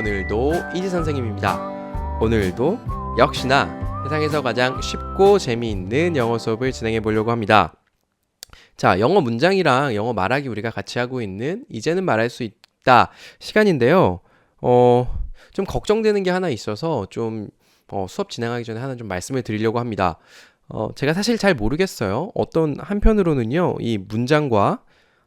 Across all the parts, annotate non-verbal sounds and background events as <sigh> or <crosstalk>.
오늘도 이지 선생님입니다. 오늘도 역시나 세상에서 가장 쉽고 재미있는 영어 수업을 진행해 보려고 합니다. 자, 영어 문장이랑 영어 말하기 우리가 같이 하고 있는 이제는 말할 수 있다 시간인데요. 어, 좀 걱정되는 게 하나 있어서 좀 어, 수업 진행하기 전에 하나 좀 말씀을 드리려고 합니다. 어, 제가 사실 잘 모르겠어요. 어떤 한편으로는요, 이 문장과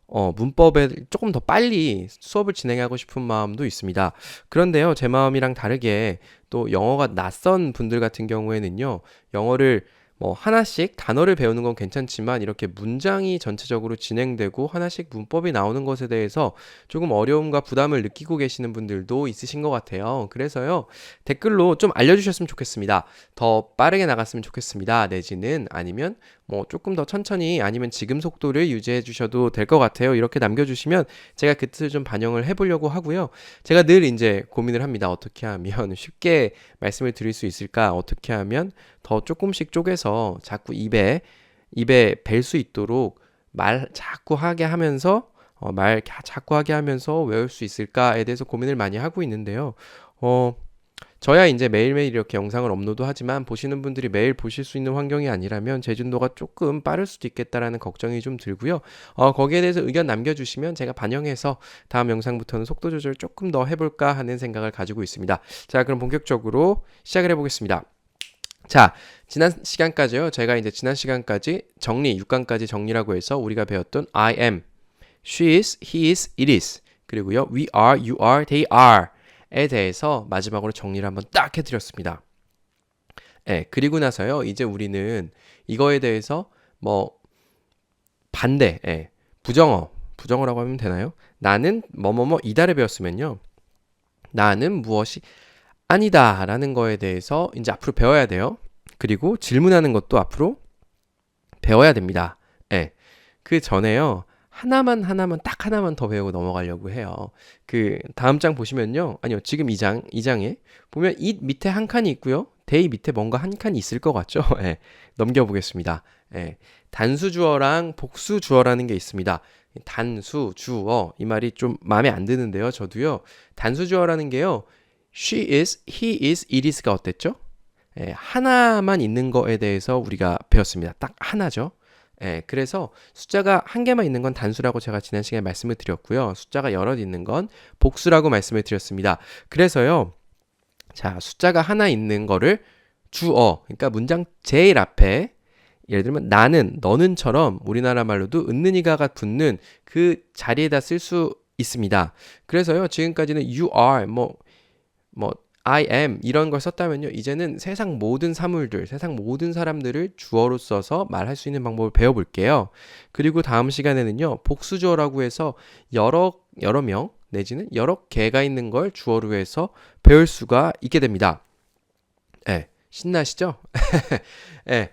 어, 문법에 조금 더 빨리 수업을 진행하고 싶은 마음도 있습니다. 그런데요, 제 마음이랑 다르게 또 영어가 낯선 분들 같은 경우에는요, 영어를 뭐 하나씩 단어를 배우는 건 괜찮지만 이렇게 문장이 전체적으로 진행되고 하나씩 문법이 나오는 것에 대해서 조금 어려움과 부담을 느끼고 계시는 분들도 있으신 것 같아요. 그래서요, 댓글로 좀 알려주셨으면 좋겠습니다. 더 빠르게 나갔으면 좋겠습니다. 내지는 아니면 뭐 조금 더 천천히 아니면 지금 속도를 유지해 주셔도 될 것 같아요. 이렇게 남겨주시면 제가 그 뜻을 좀 반영을 해보려고 하고요. 제가 늘 이제 고민을 합니다. 어떻게 하면 <laughs> 쉽게 말씀을 드릴 수 있을까? 어떻게 하면 더 조금씩 쪼개서 자꾸 입에 입에 뵐 수 있도록 말 자꾸 하게 하면서 어, 말 자- 자꾸 하게 하면서 외울 수 있을까에 대해서 고민을 많이 하고 있는데요. 어, 저야 이제 매일매일 이렇게 영상을 업로드하지만 보시는 분들이 매일 보실 수 있는 환경이 아니라면 제준도가 조금 빠를 수도 있겠다라는 걱정이 좀 들고요. 어, 거기에 대해서 의견 남겨주시면 제가 반영해서 다음 영상부터는 속도 조절 조금 더 해볼까 하는 생각을 가지고 있습니다. 자, 그럼 본격적으로 시작을 해보겠습니다. 자, 지난 시간까지요. 제가 이제 지난 시간까지 정리, 6강까지 정리라고 해서 우리가 배웠던 I am, she is, he is, it is, 그리고요, we are, you are, they are 에 대해서 마지막으로 정리를 한번 딱 해드렸습니다. 예, 그리고 나서요, 이제 우리는 이거에 대해서 뭐 반대, 예, 부정어, 부정어라고 하면 되나요? 나는 뭐뭐뭐 이다를 배웠으면요, 나는 무엇이 아니다 라는 거에 대해서 이제 앞으로 배워야 돼요. 그리고 질문하는 것도 앞으로 배워야 됩니다. 예, 그 전에요. 하나만 하나만 딱 하나만 더 배우고 넘어가려고 해요. 그 다음 장 보시면요. 아니요. 지금 이 장, 이 장에 보면 이 밑에 한 칸이 있고요. 데이 밑에 뭔가 한 칸이 있을 것 같죠? <laughs> 예. 넘겨 보겠습니다. 예. 단수 주어랑 복수 주어라는 게 있습니다. 단수 주어 이 말이 좀 마음에 안 드는데요. 저도요. 단수 주어라는 게요. she is, he is, it is가 어땠죠? 예, 하나만 있는 거에 대해서 우리가 배웠습니다. 딱 하나죠. 예, 그래서 숫자가 한 개만 있는 건 단수라고 제가 지난 시간에 말씀을 드렸고요. 숫자가 여럿 있는 건 복수라고 말씀을 드렸습니다. 그래서요. 자, 숫자가 하나 있는 거를 주어, 그러니까 문장 제일 앞에 예를 들면 나는, 너는처럼 우리나라 말로도 은는이가가 붙는 그 자리에다 쓸 수 있습니다. 그래서요. 지금까지는 you are 뭐 뭐 I am 이런 걸 썼다면요. 이제는 세상 모든 사물들, 세상 모든 사람들을 주어로 써서 말할 수 있는 방법을 배워볼게요. 그리고 다음 시간에는요. 복수주어라고 해서 여러 여러 명 내지는 여러 개가 있는 걸 주어로 해서 배울 수가 있게 됩니다. 예, 신나시죠? <laughs> 예.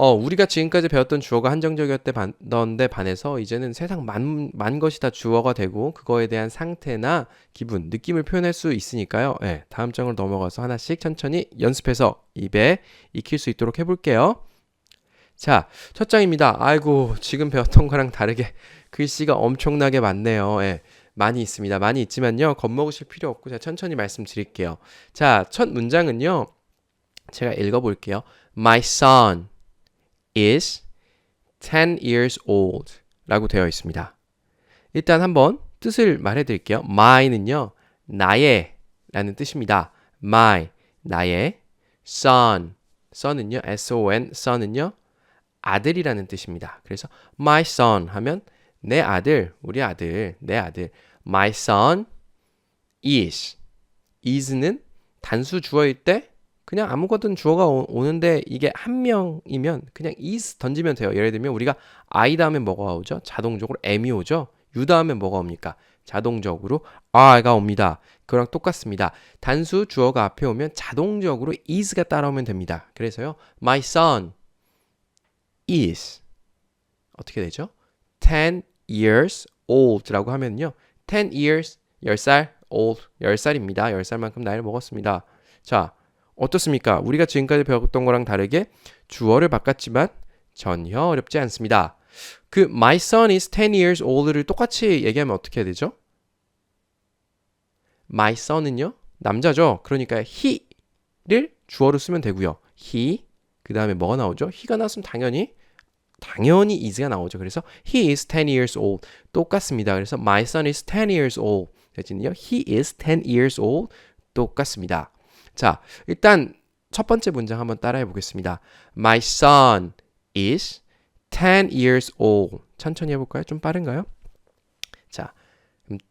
어, 우리가 지금까지 배웠던 주어가 한정적이었던데 반해서 이제는 세상 만, 만 것이 다 주어가 되고 그거에 대한 상태나 기분, 느낌을 표현할 수 있으니까요. 예, 다음 장으로 넘어가서 하나씩 천천히 연습해서 입에 익힐 수 있도록 해볼게요. 자, 첫 장입니다. 아이고, 지금 배웠던 거랑 다르게 <laughs> 글씨가 엄청나게 많네요. 예, 많이 있습니다. 많이 있지만요. 겁먹으실 필요 없고 제가 천천히 말씀드릴게요. 자, 첫 문장은요. 제가 읽어볼게요. My son is 10 years old 라고 되어 있습니다. 일단 한번 뜻을 말해 드릴게요. my는요, 나의 라는 뜻입니다. my, 나의, son, son은요, s-o-n, son은요, 아들이라는 뜻입니다. 그래서 my son 하면 내 아들, 우리 아들, 내 아들. my son is. is는 단수 주어일 때 그냥 아무거든 주어가 오- 오는데 이게 한 명이면 그냥 is 던지면 돼요. 예를 들면 우리가 I 다음에 뭐가 오죠? 자동적으로 M이 오죠? U 다음에 뭐가 옵니까? 자동적으로 R가 옵니다. 그거랑 똑같습니다. 단수 주어가 앞에 오면 자동적으로 is가 따라오면 됩니다. 그래서요. My son is 어떻게 되죠? 10 years old라고 하면요. 10 years 10살 old 10살입니다. 10살만큼 나이를 먹었습니다. 자, 어떻습니까? 우리가 지금까지 배웠던 거랑 다르게 주어를 바꿨지만 전혀 어렵지 않습니다. 그 my son is 10 years old를 똑같이 얘기하면 어떻게 해야 되죠? my son은요? 남자죠. 그러니까 he를 주어로 쓰면 되고요. he 그 다음에 뭐가 나오죠? he가 나왔으면 당연히 당연히 is가 나오죠. 그래서 he is 10 years old 똑같습니다. 그래서 my son is 10 years old 대신요 he is 10 years old 똑같습니다. 자, 일단 첫 번째 문장 한번 따라해 보겠습니다. My son is 10 years old. 천천히 해볼까요? 좀 빠른가요? 자,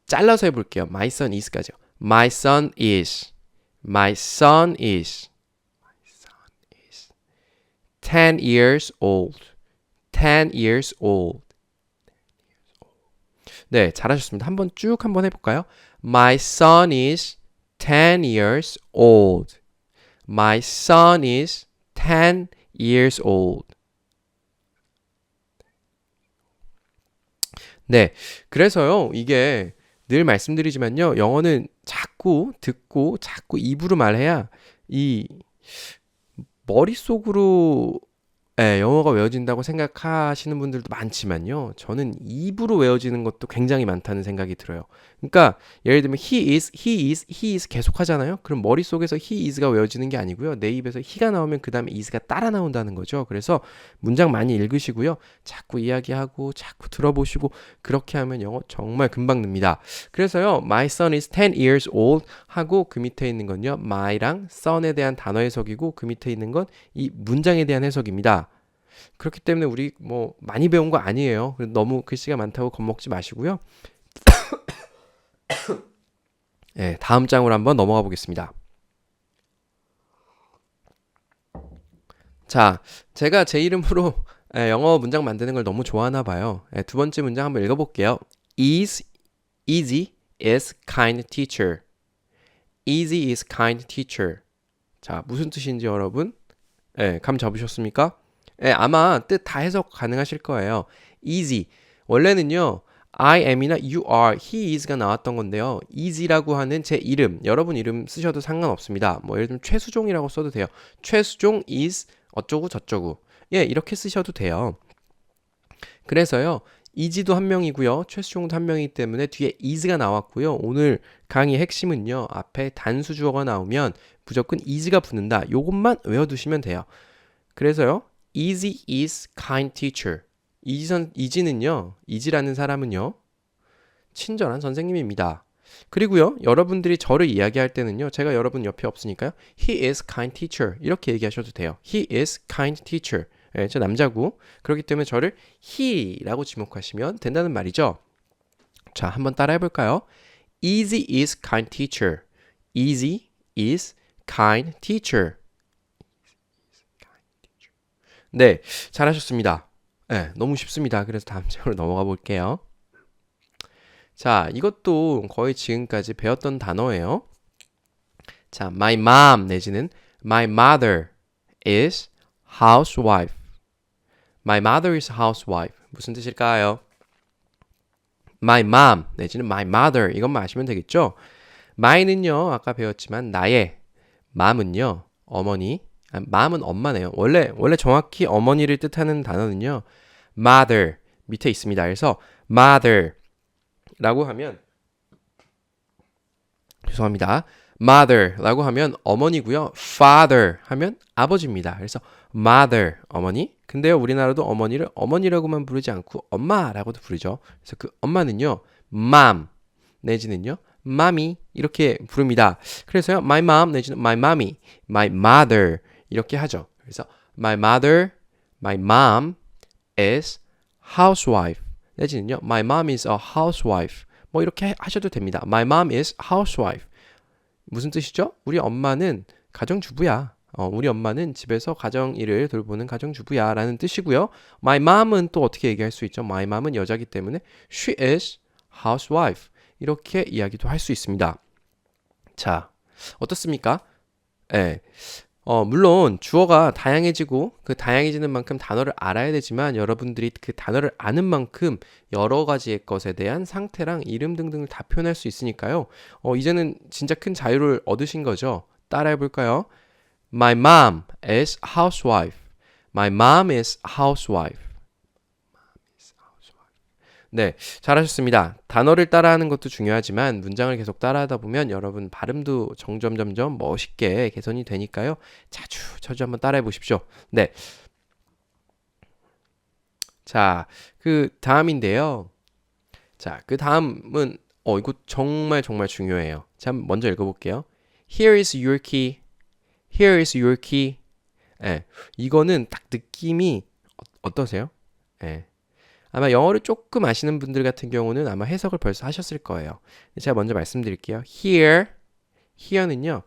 잘라서 해볼게요. My son is까지요. My son is. My son is. My son is 10 years old. 10 years old. 네, 잘하셨습니다. 한번 쭉 한번 해볼까요? My son is 10 years old. My son is 10 years old. 네. 그래서요, 이게 늘 말씀드리지만요, 영어는 자꾸 듣고 자꾸 입으로 말해야 이 머릿속으로 예, 영어가 외워진다고 생각하시는 분들도 많지만요. 저는 입으로 외워지는 것도 굉장히 많다는 생각이 들어요. 그러니까 예를 들면 he is, he is, he is 계속 하잖아요. 그럼 머릿속에서 he is가 외워지는 게 아니고요. 내 입에서 he가 나오면 그다음에 is가 따라 나온다는 거죠. 그래서 문장 많이 읽으시고요. 자꾸 이야기하고 자꾸 들어보시고 그렇게 하면 영어 정말 금방 늡니다. 그래서요. my son is 10 years old 하고 그 밑에 있는 건요. my랑 son에 대한 단어 해석이고 그 밑에 있는 건 이 문장에 대한 해석입니다. 그렇기 때문에 우리 뭐 많이 배운 거 아니에요. 너무 글씨가 많다고 겁먹지 마시고요. 네, <coughs> 다음 장으로 한번 넘어가 보겠습니다. 자, 제가 제 이름으로 <laughs> 예, 영어 문장 만드는 걸 너무 좋아하나 봐요. 예, 두 번째 문장 한번 읽어볼게요. is easy is kind teacher. easy is kind teacher. 자, 무슨 뜻인지 여러분? 예, 감 잡으셨습니까? 예, 아마 뜻 다 해석 가능하실 거예요. easy. 원래는요, I am이나 you are, he is가 나왔던 건데요. easy라고 하는 제 이름, 여러분 이름 쓰셔도 상관없습니다. 뭐 예를 들면 최수종이라고 써도 돼요. 최수종 is 어쩌고 저쩌고. 예, 이렇게 쓰셔도 돼요. 그래서요. 이지도 한 명이고요. 최수종도 한 명이기 때문에 뒤에 is가 나왔고요. 오늘 강의 핵심은요. 앞에 단수 주어가 나오면 무조건 is가 붙는다. 요것만 외워두시면 돼요. 그래서요. Easy is kind teacher. 이지선 이지는요. 이지라는 사람은요. 친절한 선생님입니다. 그리고요. 여러분들이 저를 이야기할 때는요. 제가 여러분 옆에 없으니까요. He is kind teacher. 이렇게 얘기하셔도 돼요. He is kind teacher. 예, 저 남자고 그렇기 때문에 저를 he라고 지목하시면 된다는 말이죠. 자, 한번 따라 해 볼까요? Easy is kind teacher. Easy is kind teacher. 네, 잘하셨습니다. 네, 너무 쉽습니다. 그래서 다음 <laughs> 장으로 넘어가 볼게요. 자, 이것도 거의 지금까지 배웠던 단어예요. 자, my mom 내지는 my mother is housewife. My mother is housewife. 무슨 뜻일까요? My mom 내지는 my mother 이것만 아시면 되겠죠? my는요 아까 배웠지만 나의 mom은요 어머니 아, mom은 엄마네요. 원래 원래 정확히 어머니를 뜻하는 단어는요 mother 밑에 있습니다. 그래서 mother라고 하면 죄송합니다. mother라고 하면 어머니고요. father 하면 아버지입니다. 그래서 mother 어머니. 근데요 우리나라도 어머니를 어머니라고만 부르지 않고 엄마라고도 부르죠. 그래서 그 엄마는요 mom 내지는요 mommy 이렇게 부릅니다. 그래서요 my mom 내지는 my mommy, my mother 이렇게 하죠. 그래서 my mother, my mom is housewife 내지는요 my mom is a housewife 뭐 이렇게 하셔도 됩니다. My mom is housewife 무슨 뜻이죠? 우리 엄마는 가정주부야. 어, 우리 엄마는 집에서 가정 일을 돌보는 가정주부야 라는 뜻이고요. My mom은 또 어떻게 얘기할 수 있죠? My mom은 여자기 때문에 she is housewife 이렇게 이야기도 할 수 있습니다. 자, 어떻습니까? 예. 네. 어, 물론 주어가 다양해지고 그 다양해지는 만큼 단어를 알아야 되지만 여러분들이 그 단어를 아는 만큼 여러 가지의 것에 대한 상태랑 이름 등등을 다 표현할 수 있으니까요. 어, 이제는 진짜 큰 자유를 얻으신 거죠. 따라해 볼까요? My mom is housewife. My mom is housewife. 네, 잘하셨습니다. 단어를 따라하는 것도 중요하지만 문장을 계속 따라하다 보면 여러분 발음도 점점 점점 멋있게 개선이 되니까요. 자주 자주 한번 따라해 보십시오. 네. 자, 그 다음인데요. 자, 그 다음은 어 이거 정말 정말 중요해요. 자, 먼저 읽어볼게요. Here is your key. Here is your key. 예, 이거는 딱 느낌이 어, 어떠세요? 예. 아마 영어를 조금 아시는 분들 같은 경우는 아마 해석을 벌써 하셨을 거예요. 제가 먼저 말씀드릴게요. Here, here는요,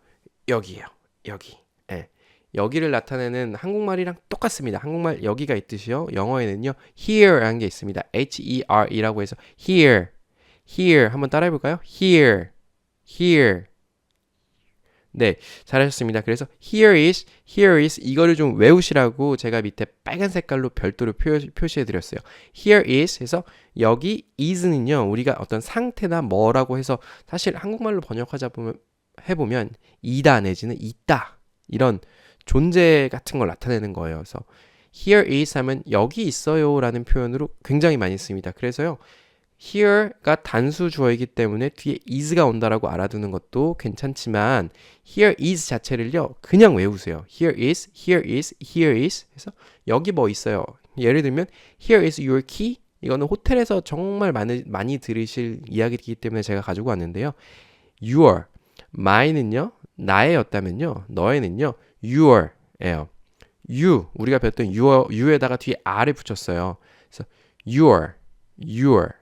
여기예요. 여기. 예. 여기를 나타내는 한국말이랑 똑같습니다. 한국말 여기가 있듯이요. 영어에는요, here라는 게 있습니다. H-E-R이라고 해서 here, here 한번 따라해 볼까요? here, here. 네, 잘하셨습니다. 그래서 here is, here is 이거를 좀 외우시라고 제가 밑에 빨간 색깔로 별도로 표시, 해 드렸어요. here is 해서 여기 is는요. 우리가 어떤 상태나 뭐라고 해서 사실 한국말로 번역하자 보면 해보면 이다 내지는 있다 이런 존재 같은 걸 나타내는 거예요. 그래서 here is 하면 여기 있어요라는 표현으로 굉장히 많이 씁니다. 그래서요. Here가 단수 주어이기 때문에 뒤에 is가 온다라고 알아두는 것도 괜찮지만 here is 자체를요 그냥 외우세요. here is, here is, here is 해서 여기 뭐 있어요. 예를 들면 here is your key 이거는 호텔에서 정말 많이, 많이 들으실 이야기이기 때문에 제가 가지고 왔는데요. your, my는요 나의였다면요 너의는요 your예요. you 우리가 배웠던 your, you에다가 뒤에 r을 붙였어요. 그래서 your, your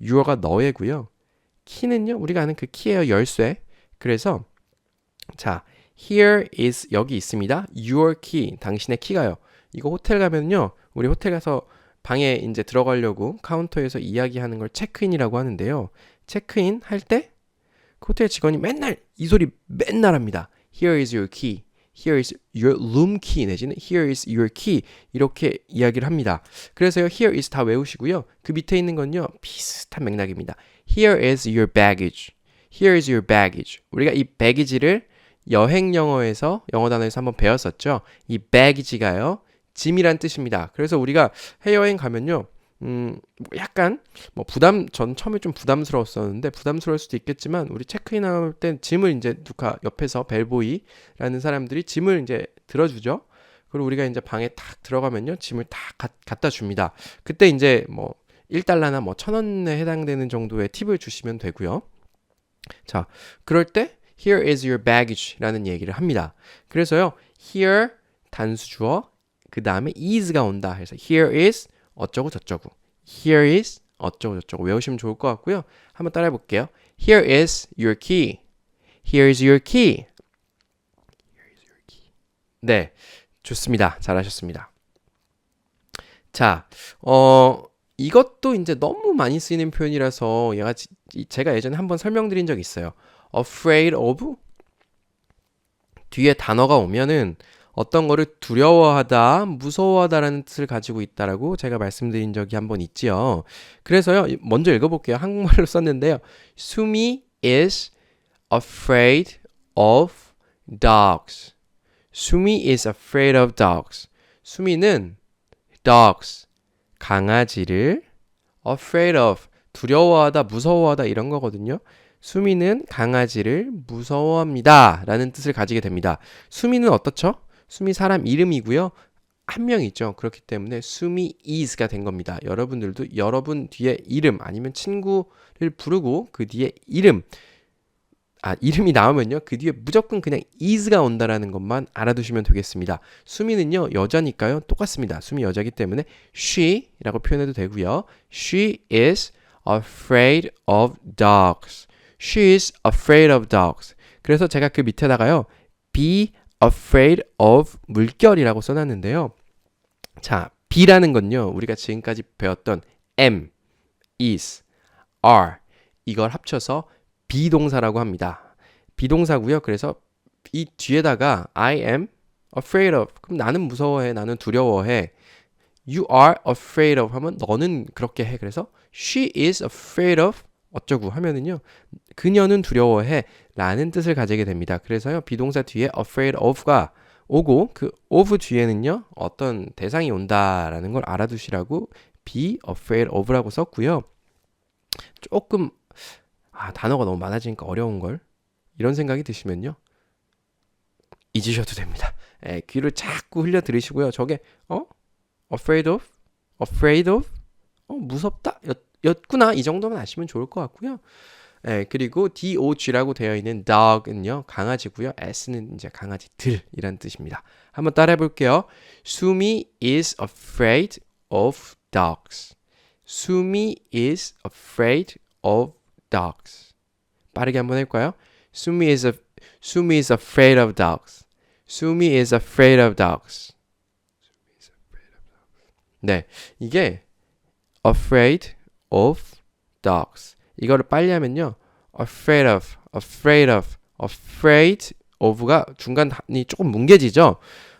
유어가 너의고요. 키는요. 우리가 아는 그 키예요. 열쇠. 그래서 자, here is 여기 있습니다. your key. 당신의 키가요. 이거 호텔 가면요. 우리 호텔 가서 방에 이제 들어가려고 카운터에서 이야기하는 걸 체크인이라고 하는데요. 체크인 할때그 호텔 직원이 맨날 이 소리 맨날 합니다. Here is your key. Here is your room key 내지는 Here is your key 이렇게 이야기를 합니다. 그래서요 Here is 다 외우시고요. 그 밑에 있는 건요 비슷한 맥락입니다. Here is your baggage. Here is your baggage. 우리가 이 baggage를 여행 영어에서 영어 단어에서 한번 배웠었죠. 이 baggage가요 짐이란 뜻입니다. 그래서 우리가 해외여행 가면요 음, 뭐 약간 뭐 부담 전 처음에 좀 부담스러웠었는데 부담스러울 수도 있겠지만 우리 체크인 할 때 짐을 이제 누가 옆에서 벨보이라는 사람들이 짐을 이제 들어주죠. 그리고 우리가 이제 방에 탁 들어가면요 짐을 다 가, 갖다 줍니다. 그때 이제 뭐 1달러나 뭐 천원에 해당되는 정도의 팁을 주시면 되고요. 자, 그럴 때 here is your baggage라는 얘기를 합니다. 그래서요 here 단수 주어 그 다음에 is가 온다 해서 here is 어쩌고 저쩌고. Here is 어쩌고 저쩌고 외우시면 좋을 것 같고요. 한번 따라해 볼게요. Here is your key. Here is your key. 네, 좋습니다. 잘하셨습니다. 자, 어, 이것도 이제 너무 많이 쓰이는 표현이라서 얘가 제가 예전에 한번 설명드린 적 있어요. afraid of 뒤에 단어가 오면은 어떤 거를 두려워하다, 무서워하다라는 뜻을 가지고 있다라고 제가 말씀드린 적이 한 번 있지요. 그래서요, 먼저 읽어볼게요. 한국말로 <laughs> 썼는데요. 수미 is afraid of dogs. 수미 is afraid of dogs. 수미는 dogs, 강아지를 afraid of, 두려워하다, 무서워하다 이런 거거든요. 수미는 강아지를 무서워합니다. 라는 뜻을 가지게 됩니다. 수미는 어떻죠? 수미 사람 이름이고요. 한 명 있죠. 그렇기 때문에 수미 is가 된 겁니다. 여러분들도 여러분 뒤에 이름 아니면 친구를 부르고 그 뒤에 이름 아, 이름이 나오면요. 그 뒤에 무조건 그냥 is가 온다라는 것만 알아두시면 되겠습니다. 수미는요, 여자니까요. 똑같습니다. 수미 여자기 때문에 she라고 표현해도 되고요. She is afraid of dogs. She is afraid of dogs. 그래서 제가 그 밑에다가요. be afraid of 물결이라고 써놨는데요. 자, be라는 건요. 우리가 지금까지 배웠던 am, is, are 이걸 합쳐서 비동사라고 합니다. 비동사고요. 그래서 이 뒤에다가 I am afraid of 그럼 나는 무서워해. 나는 두려워해. You are afraid of 하면 너는 그렇게 해. 그래서 she is afraid of 어쩌고 하면은요. 그녀는 두려워해 라는 뜻을 가지게 됩니다. 그래서요. 비동사 뒤에 afraid of가 오고 그 of 뒤에는요. 어떤 대상이 온다라는 걸 알아두시라고 be afraid of라고 썼고요. 조금 아, 단어가 너무 많아지니까 어려운 걸 이런 생각이 드시면요. 잊으셔도 됩니다. 예, 귀를 자꾸 흘려 들으시고요. 저게 어? afraid of? afraid of? 어, 무섭다? 였, 였구나. 이 정도만 아시면 좋을 것 같고요. 예, 그리고 dog라고 되어 있는 dog은요. 강아지고요. s는 이제 강아지들이란 뜻입니다. 한번 따라해 볼게요. 수미 is afraid of dogs. 수미 is afraid of dogs. 빠르게 한번 해볼까요? 수미 is a, 수미 is afraid of dogs. 수미 is afraid of dogs. 네, 이게 afraid of dogs. 이거를 빨리 하면요. afraid of, afraid of, afraid of가 중간이 조금 뭉개지죠.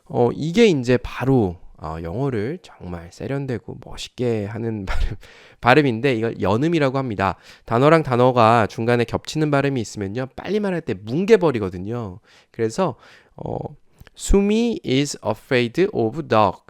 어, 이게 이제 바로 어, 영어를 정말 세련되고 멋있게 하는 <laughs> 발음, 발음인데 이걸 연음이라고 합니다. 단어랑 단어가 중간에 겹치는 발음이 있으면요. 빨리 말할 때 뭉개버리거든요. 그래서 어, 수미 is afraid of dog.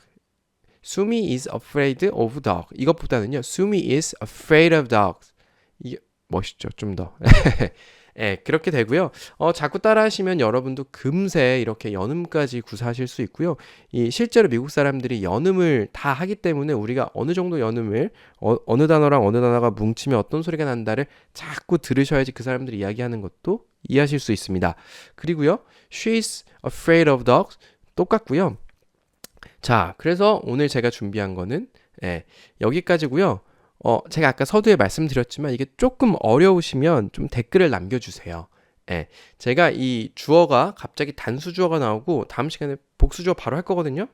수미 is afraid of dog. 이것보다는요. 수미 is afraid of dogs. 이게 멋있죠. 좀 더. <laughs> 예, 그렇게 되고요. 어, 자꾸 따라 하시면 여러분도 금세 이렇게 연음까지 구사하실 수 있고요. 이 실제로 미국 사람들이 연음을 다 하기 때문에 우리가 어느 정도 연음을 어, 어느 단어랑 어느 단어가 뭉치면 어떤 소리가 난다를 자꾸 들으셔야지 그 사람들이 이야기하는 것도 이해하실 수 있습니다. 그리고요. She's afraid of dogs 똑같고요. 자, 그래서 오늘 제가 준비한 거는 예, 여기까지고요. 어, 제가 아까 서두에 말씀드렸지만 이게 조금 어려우시면 좀 댓글을 남겨주세요. 예, 제가 이 주어가 갑자기 단수 주어가 나오고 다음 시간에 복수 주어 바로 할 거거든요.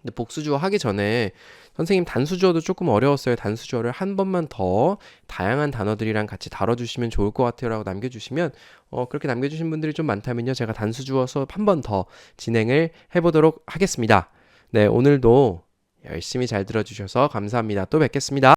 근데 복수 주어 하기 전에 선생님 단수 주어도 조금 어려웠어요. 단수 주어를 한 번만 더 다양한 단어들이랑 같이 다뤄주시면 좋을 것 같아요라고 남겨주시면 어, 그렇게 남겨주신 분들이 좀 많다면요. 제가 단수 주어 수업 한 번 더 진행을 해보도록 하겠습니다. 네, 오늘도 열심히 잘 들어주셔서 감사합니다. 또 뵙겠습니다.